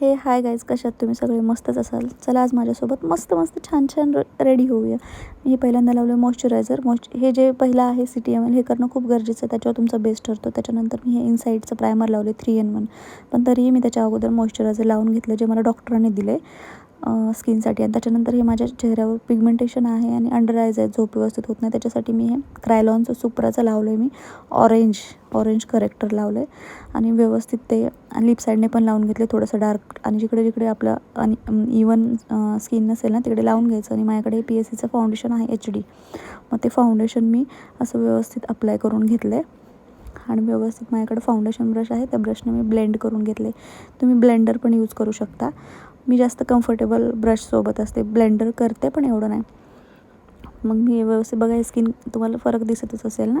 हे hi guys कशात तुम्ही सगळे मस्तच असाल? चला आज माझ्यासोबत मस्त मस्त छान छान रेडी होऊया. मी हे पहिल्यांदा लावलं मॉइश्चरायझर मॉइश हे जे पहिलं आहे सी टी एम एल हे करणं खूप गरजेचं आहे. त्याच्यावर तुमचा बेस्ट ठरतो. त्याच्यानंतर मी हे इनसाईडचं प्रायमर लावले थ्री एन वन पण तरीही मी त्याच्या अगोदर मॉइश्चरायझर लावून घेतलं जे मला डॉक्टरांनी दिले स्किनसाठी. आणि त्याच्यानंतर हे माझ्या चेहऱ्यावर पिगमेंटेशन आहे आणि अंडर आयज आहे झोप व्यवस्थित होत नाही. त्याच्यासाठी मी हे क्रायलॉनचं सुप्राचं लावलं आहे मी. ऑरेंज ऑरेंज करेक्टर लावलं आहे आणि व्यवस्थित ते लिप साईडने पण लावून घेतले थोडंसं डार्क आणि जिकडे जिकडे आपलं आणि इवन स्किन नसेल ना तिकडे लावून घ्यायचं. आणि माझ्याकडे पी एस सीचं फाउंडेशन आहे एच डी मग ते फाउंडेशन मी असं व्यवस्थित अप्लाय करून घेतलं आहे आणि व्यवस्थित माझ्याकडे फाउंडेशन ब्रश आहे. त्या ब्रशने मी ब्लेंड करून घेतले तुम्ही ब्लेंडर पण यूज करू शकता. मी जास्त कम्फर्टेबल ब्रशसोबत असते. ब्लेंडर करते पण एवढं नाही. मग मी व्यवस्थित बघा स्किन तुम्हाला फरक दिसतच असेल ना?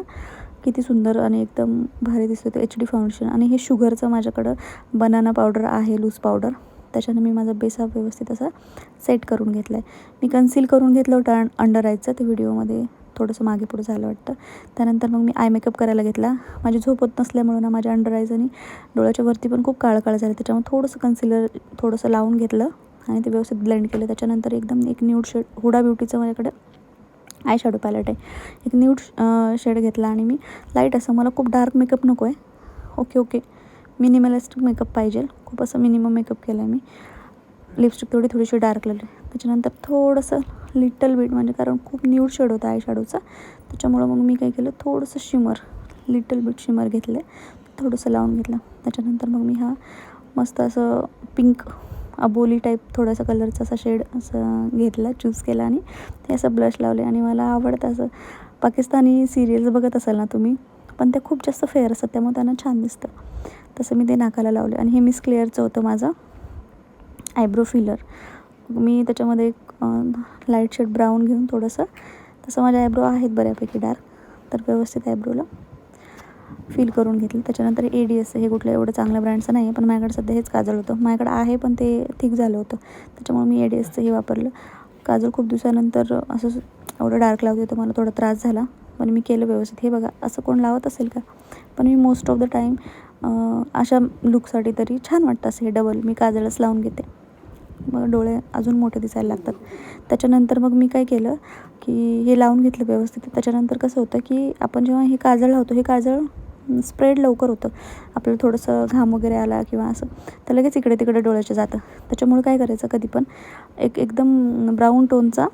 किती सुंदर आणि एकदम भारी दिसतो एच डी फाउंडेशन आणि हे शुगरचं माझ्याकडं बनाना पावडर आहे लूज पावडर त्याच्यानं मी माझा बेस हा व्यवस्थित असा सेट करून घेतला आहे मी कन्सील करून घेतलं होतं अंडर आयचं ते व्हिडिओमध्ये थोडंसं मागे पुढं झालं वाटतं. त्यानंतर मग मी आय मेकअप करायला घेतला. माझी झोप होत नसल्यामुळं ना माझ्या अंडर आयज आणि डोळ्याच्या वरती पण खूप काळं काळं झालं. त्याच्यामुळे थोडंसं कन्सिलर थोडंसं लावून घेतलं आणि ते व्यवस्थित ब्लेंड केलं. त्याच्यानंतर एकदम एक न्यूड शेड हुडा ब्युटीचं माझ्याकडे आय शॅडो पॅलेट आहे. एक न्यूड शेड घेतला आणि मी लाइट असं मला खूप डार्क मेकअप नको आहे ओके ओके मिनिमलिस्टिक मेकअप पाहिजे. खूप असं मिनिमम मेकअप केलं आहे मी. लिपस्टिक थोडी थोडीशी डार्क लागली. त्याच्यानंतर थोडंसं लिटल बीट म्हणजे कारण खूप न्यूड शेड होता आय शॅडोचा. त्याच्यामुळं मग मी काय केलं थोडंसं शिमर लिटल बीट शिमर घेतलं. थोडंसं लावून घेतलं. त्याच्यानंतर मग मी हा मस्त असं पिंक अबोली टाईप थोडासा कलरचा असा शेड असं घेतला चूज केला आणि ते असं ब्लश लावले. आणि मला आवडतं असं पाकिस्तानी सिरियल्स बघत असाल ना तुम्ही पण ते खूप जास्त फेअर असतात त्यामुळे त्यांना छान दिसतं. तसं मी ते नाकाला लावले. आणि हे मिस क्लिअरचं होतं माझं आयब्रो फिलर. मी त्याच्यामध्ये एक लाइट शेड ब्राऊन घेऊन थोडंसं. तसं माझ्या आयब्रो आहेत बऱ्यापैकी डार्क तर व्यवस्थित आयब्रोला फील करून घेतलं. त्याच्यानंतर ए डी एस हे कुठलं एवढं चांगल्या ब्रँडचं नाही आहे पण माझ्याकडे सध्या हेच काजळ होतं. माझ्याकडे आहे पण ते थिक झालं होतं. त्याच्यामुळे मी ए डी एसचं हे वापरलं. काजळ खूप दिवसानंतर असं एवढं डार्क लावते तर मला थोडा त्रास झाला. पण मी केलं व्यवस्थित. हे बघा असं कोण लावत असेल का? पण मी मोस्ट ऑफ द टाईम अशा लुकसाठी तरी छान वाटतं असं हे डबल मी काजळच लावून घेते. मग डोळे अजून मोठे दिसायला लागतात. त्याच्यानंतर मग मी काय केलं की हे लावून घेतलं व्यवस्थित. त्याच्यानंतर कसं होतं की आपण जेव्हा हे काजळ लावतो हे काजळ स्प्रेड लवकर होतं. आपलं थोडंसं घाम वगैरे आला किंवा असं तर लगेच इकडे तिकडे डोळ्याच्या जातं. त्याच्यामुळे काय करायचं कधी पण एक एकदम ब्राऊन टोनचा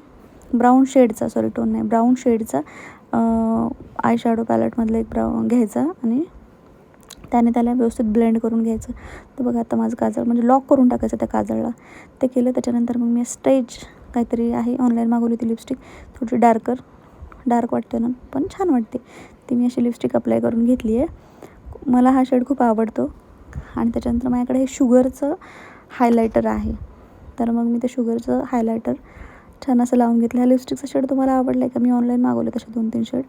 ब्राऊन शेडचा सॉरी टोन नाही ब्राऊन शेडचा आय शॅडो पॅलेटमधला एक ब्राऊन घ्यायचा आणि त्याने त्याला व्यवस्थित ब्लेंड करून घ्यायचं. तर बघा आता माझं काजळ म्हणजे लॉक करून टाकायचं त्या काजळला. ते केलं त्याच्यानंतर मग मी स्टेज काहीतरी आहे ऑनलाईन मागवली ती लिपस्टिक थोडी डार्कर डार्क वाटते ना पण छान वाटते. ती मी अशी लिपस्टिक अप्लाय करून घेतली आहे. मला हा शेड खूप आवडतो. आणि त्याच्यानंतर माझ्याकडे हे शुगरचं हायलायटर आहे. तर मग मी ते शुगरचं हायलायटर छान असं लावून घेतलं. ह्या लिपस्टिकचा शेड तुम्हाला आवडला आहे का? मी ऑनलाईन मागवले तसे दोन तीन शेड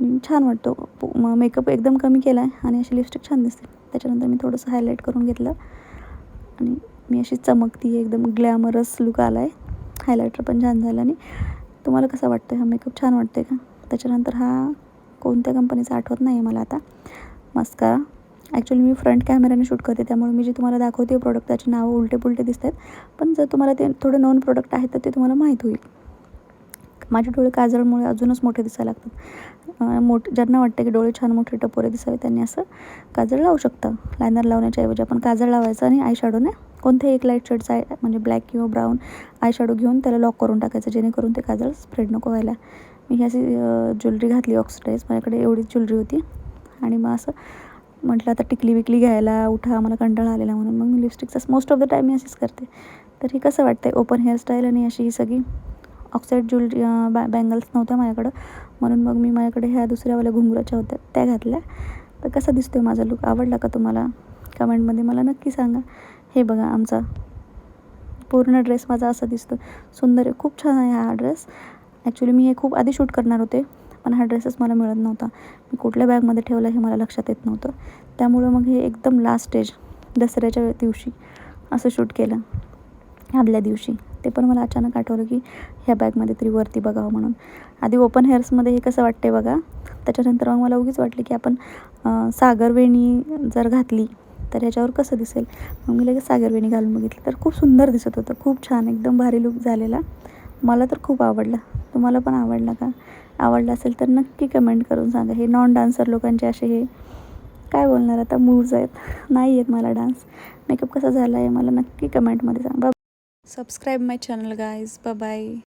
छान वाटतो. मग मेकअप एकदम कमी केला आहे आणि अशी लिपस्टिक छान दिसते. त्याच्यानंतर मी थोडंसं हायलाईट करून घेतलं. आणि मी अशी चमकती एकदम ग्लॅमरस लुक आला आहे हायलायटर पण छान झालं आणि तुम्हाला कसा वाटतं हा मेकअप छान वाटते का? त्याच्यानंतर हा कोणत्या कंपनीचा आठवत नाही आहे मला आता. मस्कारा ॲक्च्युली मी फ्रंट कॅमेऱ्याने शूट करते त्यामुळे मी जे तुम्हाला दाखवते प्रोडक्ट त्याची नावं उलटे पुलटे दिसत आहेत पण जर तुम्हाला ते थोडे नॉन प्रोडक्ट आहेत तर ते तुम्हाला माहीत होईल. माझे डोळे काजळमुळे अजूनच मोठे दिसायला लागतात. मोठ ज्यांना वाटतं की डोळे छान मोठे टपोरे दिसावे त्यांनी असं काजळ लावू शकतं. लायनर लावण्याच्या ऐवजी आपण काजळ लावायचं आणि आयशॅडोने कोणत्याही एक लाइट शेडचा आय म्हणजे ब्लॅक किंवा ब्राऊन आय शॅडो घेऊन त्याला लॉक करून टाकायचं जेणेकरून ते काजळ स्प्रेड नको व्हायला. मी ही अशी ज्वेलरी घातली ऑक्सिडाईज माझ्याकडे एवढीच ज्वेलरी होती. आणि मग असं म्हटलं आता टिकली विकली घ्यायला उठा मला कंटाळा आलेला म्हणून. मग मी लिपस्टिकचा मोस्ट ऑफ द टाईम मी अशीच करते. तर ही कसं वाटतं आहे ओपन हेअरस्टाईल आणि अशी ही सगळी ऑक्साईड ज्वेलरी बॅ बँगल्स नव्हत्या माझ्याकडं. म्हणून मग मी माझ्याकडे ह्या दुसऱ्यावाल्या घुंगराच्या होत्या त्या घातल्या. तर कसा दिसतो आहे माझा लुक आवडला का तुम्हाला? कमेंटमध्ये मला नक्की सांगा. हे बघा आमचा पूर्ण ड्रेस माझा असा दिसतो सुंदर आहे खूप छान आहे हा ड्रेस ॲक्च्युली मी हे खूप आधी शूट करणार होते पण हा ड्रेसच मला मिळत नव्हता. मी कुठल्या बॅगमध्ये ठेवला हे मला लक्षात येत नव्हतं. त्यामुळं मग हे एकदम लास्ट स्टेज दसऱ्याच्या दिवशी असं शूट केलं. आदल्या दिवशी. ते पण मला अचानक आठवलं की ह्या बॅगमध्ये तरी वरती बघावं म्हणून. आधी ओपन हेअर्समध्ये हे कसं वाटते बघा त्याच्यानंतर मग मला उगीच वाटलं की आपण सागरवेणी जर घातली तर ह्याच्यावर कसं दिसेल? मग मी लगेच सागरवेणी घालून बघितली तर खूप सुंदर दिसत होतं. खूप छान एकदम भारी लुक झालेला. मला तर खूप आवडला. तुम्हाला पण आवडला का? आवडला असेल तर नक्की कमेंट करून सांगा. हे नॉन डान्सर लोकांचे असे हे काय बोलणार आता मूव्ज आहेत. नाही आहेत मला डान्स मेकअप कसा झाला आहे मला नक्की कमेंटमध्ये सांगा. Subscribe my channel guys. Bye bye.